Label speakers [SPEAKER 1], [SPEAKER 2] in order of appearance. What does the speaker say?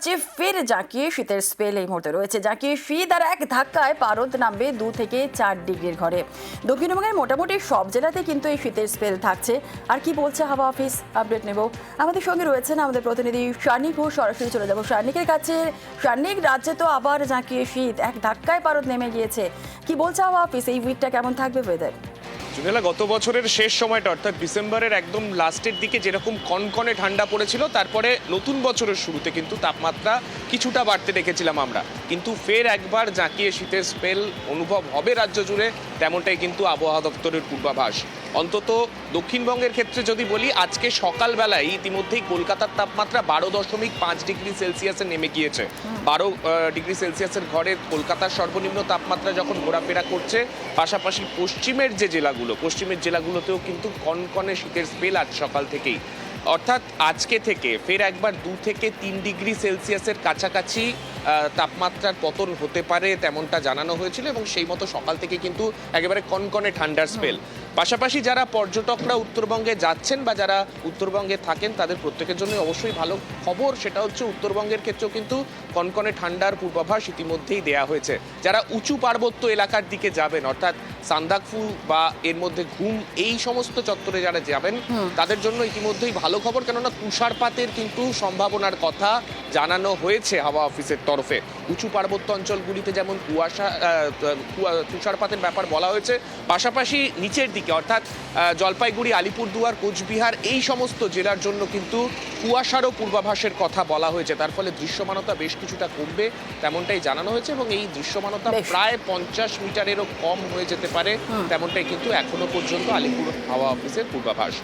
[SPEAKER 1] রাজ্যে ফের জাঁকিয়ে শীতের স্পেল এই মুহূর্তে রয়েছে। জাঁকিয়ে শীত আর এক ধাক্কায় পারদ নামবে দু থেকে চার ডিগ্রির ঘরে। দক্ষিণবঙ্গের মোটামুটি সব জেলাতে কিন্তু এই শীতের স্পেল থাকছে। আর কি বলছে হাওয়া অফিস? আপডেট নেব। আমাদের সঙ্গে রয়েছেন আমাদের প্রতিনিধি শানিক ঘোষ। সরাসরি চলে যাব শানিকের কাছে। শানিক রাজ্যে তো আবার জাঁকিয়ে শীত। এক ধাক্কায় পারদ নেমে গিয়েছে। কি বলছে হাওয়া অফিস? এই উইকটা কেমন থাকবে ওয়েদার
[SPEAKER 2] জুনেলা, গত বছরের শেষ সময়টা, অর্থাৎ ডিসেম্বরের একদম লাস্টের দিকে যেরকম কনকনে ঠান্ডা পড়েছিল, তারপরে নতুন বছরের শুরুতে কিন্তু তাপমাত্রা কিছুটা বাড়তে দেখেছিলাম আমরা। কিন্তু ফের একবার জাঁকিয়ে শীতের স্পেল অনুভব হবে রাজ্য জুড়ে, তেমনটাই কিন্তু আবহাওয়া দপ্তরের পূর্বাভাস। অন্তত দক্ষিণবঙ্গের ক্ষেত্রে যদি বলি, আজকে সকালবেলায় ইতিমধ্যেই কলকাতার তাপমাত্রা বারো দশমিক পাঁচ ডিগ্রি সেলসিয়াসে নেমে গিয়েছে। বারো ডিগ্রি সেলসিয়াসের ঘরে কলকাতার সর্বনিম্ন তাপমাত্রা যখন ঘোরাফেরা করছে, পাশাপাশি পশ্চিমের যে জেলাগুলো, পশ্চিমের জেলাগুলোতেও কিন্তু কনকনে শীতের স্পেল আজ সকাল থেকেই। অর্থাৎ আজকে থেকে ফের একবার দু থেকে তিন ডিগ্রি সেলসিয়াসের কাছাকাছি তাপমাত্রার পতন হতে পারে তেমনটা জানানো হয়েছিল এবং সেই মতো সকাল থেকে কিন্তু একেবারে কনকনে ঠান্ডার স্পেল। পাশাপাশি যারা পর্যটকরা উত্তরবঙ্গে যাচ্ছেন বা যারা উত্তরবঙ্গে থাকেন তাদের প্রত্যেকের জন্য অবশ্যই ভালো খবর। সেটা হচ্ছে উত্তরবঙ্গের ক্ষেত্রেও কিন্তু কনকনে ঠান্ডার পূর্বাভাস ইতিমধ্যেই দেয়া হয়েছে। যারা উঁচু পার্বত্য এলাকার দিকে যাবেন অর্থাৎ সান্দাকফু বা এর মধ্যে ঘুম এই সমস্ত চত্বরে যারা যাবেন তাদের জন্য ইতিমধ্যেই ভালো খবর। কেননা তুষারপাতের কিন্তু সম্ভাবনার কথা জানানো হয়েছে হাওয়া অফিসের তরফে। উঁচু পার্বত্য অঞ্চলগুলিতে যেমন কুয়াশা কুয়া- তুষারপাতের ব্যাপার বলা হয়েছে পাশাপাশি নিচের দিকে অর্থাৎ জলপাইগুড়ি আলিপুরদুয়ার কোচবিহার এই সমস্ত জেলার জন্য কিন্তু কুয়াশারও পূর্বাভাসের কথা বলা হয়েছে। তার ফলে দৃশ্যমানতা বেশ কিছুটা কমবে তেমনটাই জানানো হয়েছে এবং এই দৃশ্যমানতা প্রায় পঞ্চাশ মিটারেরও কম হয়ে যেতে পারে তেমনটাই কিন্তু এখনও পর্যন্ত আলিপুর হাওয়া অফিসের পূর্বাভাস।